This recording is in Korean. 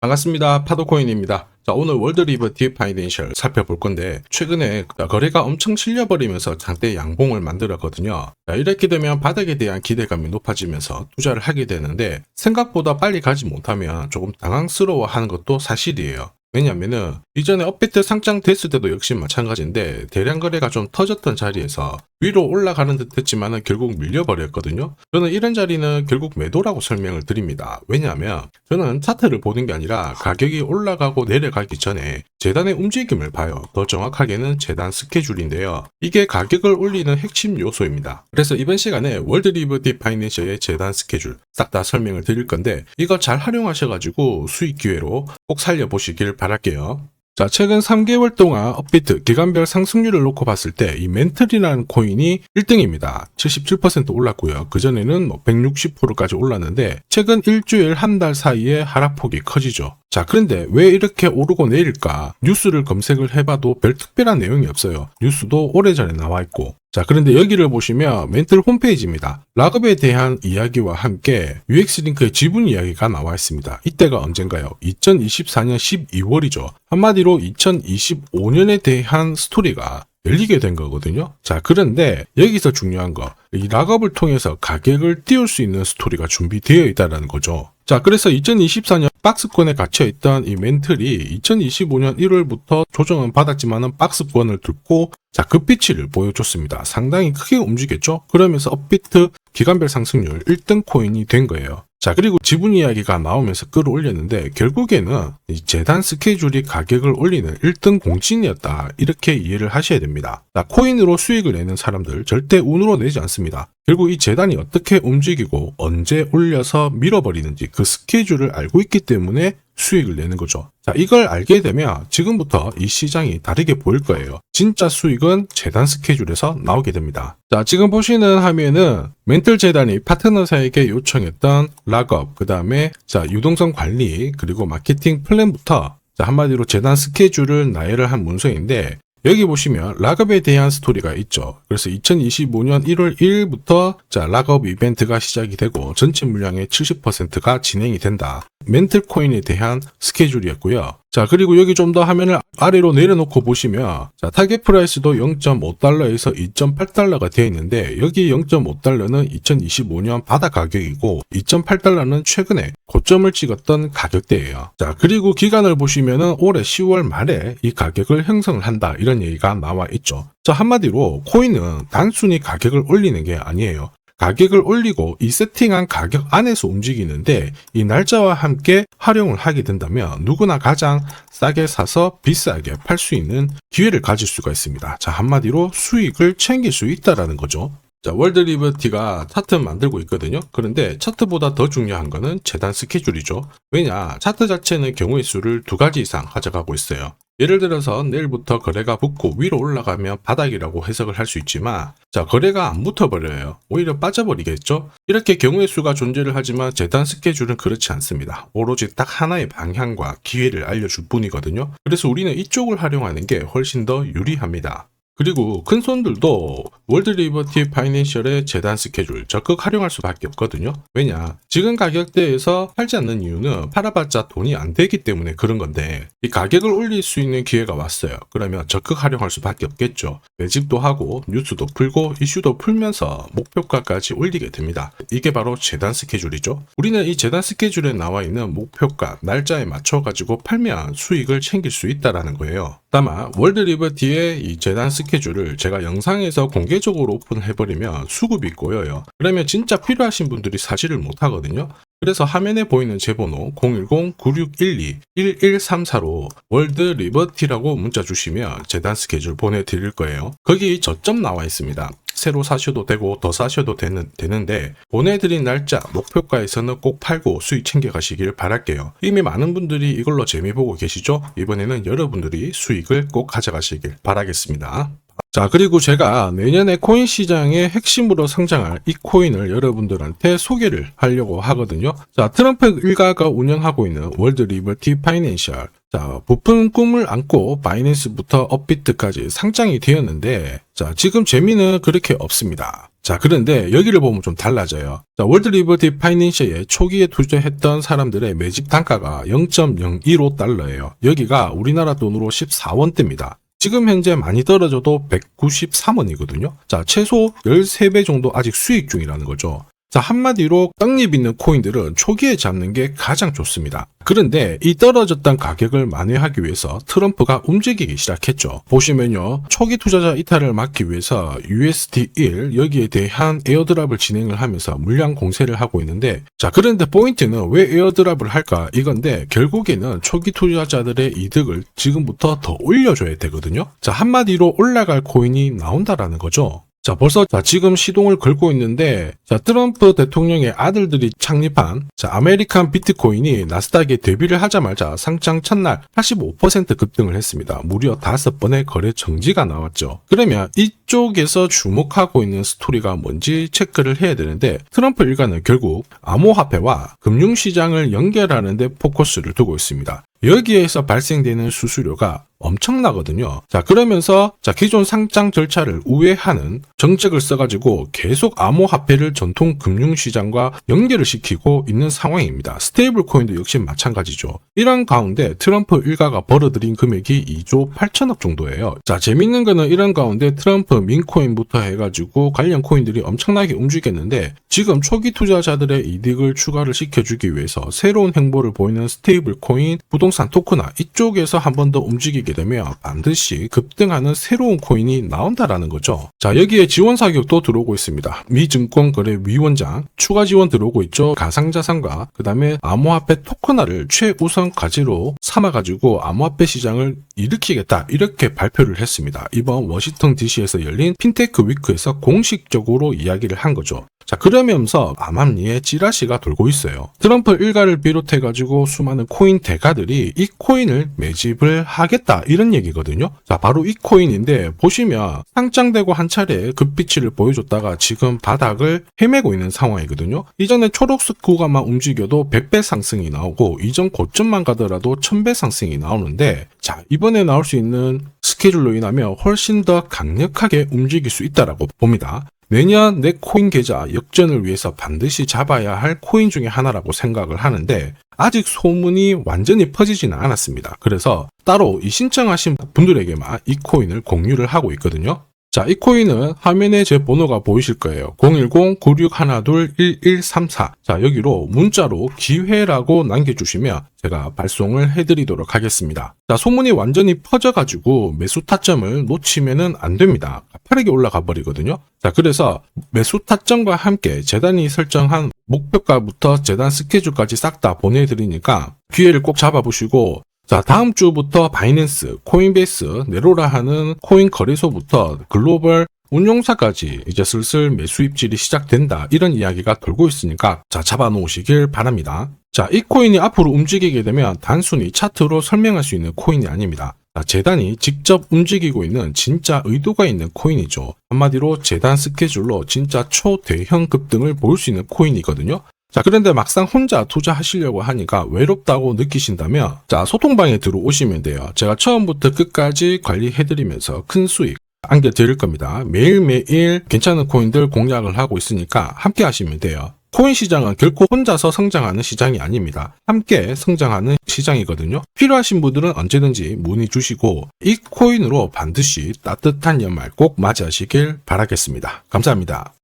반갑습니다. 파도코인입니다. 자, 오늘 월드 리버티 파이낸셜 살펴볼 건데, 최근에 거래가 엄청 실려버리면서 장대 양봉을 만들었거든요. 자, 이렇게 되면 바닥에 대한 기대감이 높아지면서 투자를 하게 되는데, 생각보다 빨리 가지 못하면 조금 당황스러워 하는 것도 사실이에요. 왜냐면은 이전에 업비트 상장 됐을 때도 역시 마찬가지인데 대량 거래가 좀 터졌던 자리에서 위로 올라가는 듯 했지만은 결국 밀려버렸거든요. 저는 이런 자리는 결국 매도라고 설명을 드립니다. 왜냐하면 저는 차트를 보는 게 아니라 가격이 올라가고 내려가기 전에 재단의 움직임을 봐요. 더 정확하게는 재단 스케줄인데요. 이게 가격을 올리는 핵심 요소입니다. 그래서 이번 시간에 월드 리버티 파이낸셜의 재단 스케줄 싹 다 설명을 드릴 건데 이거 잘 활용하셔가지고 수익 기회로 꼭 살려보시길 바랄게요. 자, 최근 3개월 동안 업비트 기간별 상승률을 놓고 봤을 때 이 멘틀이라는 코인이 1등입니다. 77% 올랐고요. 그전에는 뭐 160%까지 올랐는데 최근 일주일 한 달 사이에 하락폭이 커지죠. 자, 그런데 왜 이렇게 오르고 내릴까? 뉴스를 검색을 해봐도 별 특별한 내용이 없어요. 뉴스도 오래전에 나와 있고. 자, 그런데 여기를 보시면 멘틀 홈페이지입니다. 락업에 대한 이야기와 함께 UX링크의 지분 이야기가 나와 있습니다. 이때가 언젠가요? 2024년 12월이죠. 한마디로 2025년에 대한 스토리가 열리게 된 거거든요. 자, 그런데 여기서 중요한 거, 이 락업을 통해서 가격을 띄울 수 있는 스토리가 준비되어 있다는 거죠. 자, 그래서 2024년 박스권에 갇혀있던 이 멘틀이 2025년 1월부터 조정은 받았지만은 박스권을 듣고 자, 급비치를 보여줬습니다. 상당히 크게 움직였죠? 그러면서 업비트 기간별 상승률 1등 코인이 된 거예요. 자, 그리고 지분 이야기가 나오면서 끌어올렸는데 결국에는 이 재단 스케줄이 가격을 올리는 1등 공신이었다. 이렇게 이해를 하셔야 됩니다. 자, 코인으로 수익을 내는 사람들 절대 운으로 내지 않습니다. 결국 이 재단이 어떻게 움직이고 언제 올려서 밀어버리는지 그 스케줄을 알고 있기 때문에 수익을 내는 거죠. 자, 이걸 알게 되면 지금부터 이 시장이 다르게 보일 거예요. 진짜 수익은 재단 스케줄에서 나오게 됩니다. 자, 지금 보시는 화면은 멘틀 재단이 파트너사에게 요청했던 락업, 그 다음에 자, 유동성 관리, 그리고 마케팅 플랜부터 자, 한마디로 재단 스케줄을 나열을 한 문서인데 여기 보시면 락업에 대한 스토리가 있죠. 그래서 2025년 1월 1일부터 자 락업 이벤트가 시작이 되고 전체 물량의 70%가 진행이 된다. 멘틀 코인에 대한 스케줄이었고요. 자, 그리고 여기 좀 더 화면을 아래로 내려놓고 보시면, 자, 타겟 프라이스도 0.5달러에서 2.8달러가 되어 있는데, 여기 0.5달러는 2025년 바다 가격이고, 2.8달러는 최근에 고점을 찍었던 가격대예요. 자, 그리고 기간을 보시면은 올해 10월 말에 이 가격을 형성을 한다. 이런 얘기가 나와 있죠. 자, 한마디로 코인은 단순히 가격을 올리는 게 아니에요. 가격을 올리고 이 세팅한 가격 안에서 움직이는데 이 날짜와 함께 활용을 하게 된다면 누구나 가장 싸게 사서 비싸게 팔 수 있는 기회를 가질 수가 있습니다. 자, 한마디로 수익을 챙길 수 있다라는 거죠. 자, 월드 리버티가 차트 만들고 있거든요. 그런데 차트보다 더 중요한 거는 재단 스케줄이죠. 왜냐, 차트 자체는 경우의 수를 두 가지 이상 가져가고 있어요. 예를 들어서 내일부터 거래가 붙고 위로 올라가면 바닥이라고 해석을 할 수 있지만 자 거래가 안 붙어버려요. 오히려 빠져버리겠죠? 이렇게 경우의 수가 존재를 하지만 재단 스케줄은 그렇지 않습니다. 오로지 딱 하나의 방향과 기회를 알려줄 뿐이거든요. 그래서 우리는 이쪽을 활용하는 게 훨씬 더 유리합니다. 그리고 큰 손들도 월드 리버티 파이낸셜의 재단 스케줄 적극 활용할 수밖에 없거든요. 왜냐? 지금 가격대에서 팔지 않는 이유는 팔아봤자 돈이 안 되기 때문에 그런 건데 이 가격을 올릴 수 있는 기회가 왔어요. 그러면 적극 활용할 수밖에 없겠죠. 매집도 하고 뉴스도 풀고 이슈도 풀면서 목표가까지 올리게 됩니다. 이게 바로 재단 스케줄이죠. 우리는 이 재단 스케줄에 나와 있는 목표가 날짜에 맞춰 가지고 팔면 수익을 챙길 수 있다라는 거예요. 다만 월드 리버티의 이 재단 스케줄을 제가 영상에서 공개 적으로 오픈해버리면 수급이 꼬여요. 그러면 진짜 필요하신 분들이 사지를 못하거든요. 그래서 화면에 보이는 제 번호 010-9612-1134로 월드 리버티라고 문자 주시면 재단 스케줄 보내드릴 거예요. 거기 저점 나와 있습니다. 새로 사셔도 되고 더 사셔도 되는, 되는데 보내드린 날짜 목표가에서는 꼭 팔고 수익 챙겨가시길 바랄게요. 이미 많은 분들이 이걸로 재미 보고 계시죠? 이번에는 여러분들이 수익을 꼭 가져가시길 바라겠습니다. 자, 그리고 제가 내년에 코인 시장의 핵심으로 성장할 이 코인을 여러분들한테 소개를 하려고 하거든요. 자, 트럼프 일가가 운영하고 있는 월드 리버티 파이낸셜. 자, 부푼 꿈을 안고 바이낸스부터 업비트까지 상장이 되었는데, 자, 지금 재미는 그렇게 없습니다. 자, 그런데 여기를 보면 좀 달라져요. 자, 월드 리버티 파이낸셜에 초기에 투자했던 사람들의 매집 단가가 0.015달러예요. 여기가 우리나라 돈으로 14원대입니다. 지금 현재 많이 떨어져도 193원이거든요. 자, 최소 13배 정도 아직 수익 중이라는 거죠. 자, 한마디로 떡잎 있는 코인들은 초기에 잡는 게 가장 좋습니다. 그런데 이 떨어졌던 가격을 만회하기 위해서 트럼프가 움직이기 시작했죠. 보시면요. 초기 투자자 이탈을 막기 위해서 USD1 여기에 대한 에어드랍을 진행을 하면서 물량 공세를 하고 있는데 자, 그런데 포인트는 왜 에어드랍을 할까? 이건데 결국에는 초기 투자자들의 이득을 지금부터 더 올려줘야 되거든요. 자, 한마디로 올라갈 코인이 나온다라는 거죠. 자, 벌써 자, 지금 시동을 걸고 있는데 자, 트럼프 대통령의 아들들이 창립한 자, 아메리칸 비트코인이 나스닥에 데뷔를 하자마자 상장 첫날 85% 급등을 했습니다. 무려 5번의 거래 정지가 나왔죠. 그러면 이쪽에서 주목하고 있는 스토리가 뭔지 체크를 해야 되는데 트럼프 일가는 결국 암호화폐와 금융시장을 연결하는 데 포커스를 두고 있습니다. 여기에서 발생되는 수수료가 엄청나거든요. 자, 그러면서 자, 기존 상장 절차를 우회하는 정책을 써가지고 계속 암호화폐를 전통 금융시장과 연결을 시키고 있는 상황입니다. 스테이블 코인도 역시 마찬가지죠. 이런 가운데 트럼프 일가가 벌어들인 금액이 2조 8천억 정도예요. 자, 재밌는 거는 이런 가운데 트럼프 민코인부터 해가지고 관련 코인들이 엄청나게 움직였는데 지금 초기 투자자들의 이득을 추가를 시켜주기 위해서 새로운 행보를 보이는 스테이블 코인, 부동산 토크나 이쪽에서 한 번 더 움직이 게 되면 반드시 급등하는 새로운 코인이 나온다라는 거죠. 자, 여기에 지원 사격도 들어오고 있습니다. 미 증권거래위원장 추가 지원 들어오고 있죠. 가상자산과 그 다음에 암호화폐 토큰화를 최우선 과제로 삼아가지고 암호화폐 시장을 일으키겠다 이렇게 발표를 했습니다. 이번 워싱턴 DC에서 열린 핀테크 위크에서 공식적으로 이야기를 한 거죠. 자, 그러면서 암암리에 찌라시가 돌고 있어요. 트럼프 일가를 비롯해가지고 수많은 코인 대가들이 이 코인을 매집을 하겠다 이런 얘기거든요. 자, 바로 이 코인인데 보시면 상장되고 한 차례 급비치를 보여줬다가 지금 바닥을 헤매고 있는 상황이거든요. 이전에 초록색 구간만 움직여도 100배 상승이 나오고 이전 고점만 가더라도 1000배 상승이 나오는데 자, 이번에 나올 수 있는 스케줄로 인하면 훨씬 더 강력하게 움직일 수 있다라고 봅니다. 내년 내 코인 계좌 역전을 위해서 반드시 잡아야 할 코인 중에 하나라고 생각을 하는데 아직 소문이 완전히 퍼지지는 않았습니다. 그래서 따로 이 신청하신 분들에게만 이 코인을 공유를 하고 있거든요. 자, 이 코인은 화면에 제 번호가 보이실 거예요. 010-9612-1134. 자, 여기로 문자로 기회라고 남겨주시면 제가 발송을 해드리도록 하겠습니다. 자, 소문이 완전히 퍼져가지고 매수 타점을 놓치면은 안 됩니다. 가파르게 올라가 버리거든요. 자, 그래서 매수 타점과 함께 재단이 설정한 목표가부터 재단 스케줄까지 싹 다 보내드리니까 기회를 꼭 잡아보시고 자, 다음 주부터 바이낸스, 코인베이스, 네로라 하는 코인 거래소부터 글로벌 운용사까지 이제 슬슬 매수 입질이 시작된다. 이런 이야기가 돌고 있으니까 자, 잡아 놓으시길 바랍니다. 자, 이 코인이 앞으로 움직이게 되면 단순히 차트로 설명할 수 있는 코인이 아닙니다. 자, 재단이 직접 움직이고 있는 진짜 의도가 있는 코인이죠. 한마디로 재단 스케줄로 진짜 초대형 급등을 볼수 있는 코인이거든요. 자, 그런데 막상 혼자 투자하시려고 하니까 외롭다고 느끼신다면, 자, 소통방에 들어오시면 돼요. 제가 처음부터 끝까지 관리해드리면서 큰 수익 안겨드릴 겁니다. 매일매일 괜찮은 코인들 공략을 하고 있으니까 함께 하시면 돼요. 코인 시장은 결코 혼자서 성장하는 시장이 아닙니다. 함께 성장하는 시장이거든요. 필요하신 분들은 언제든지 문의 주시고 이 코인으로 반드시 따뜻한 연말 꼭 맞이하시길 바라겠습니다. 감사합니다.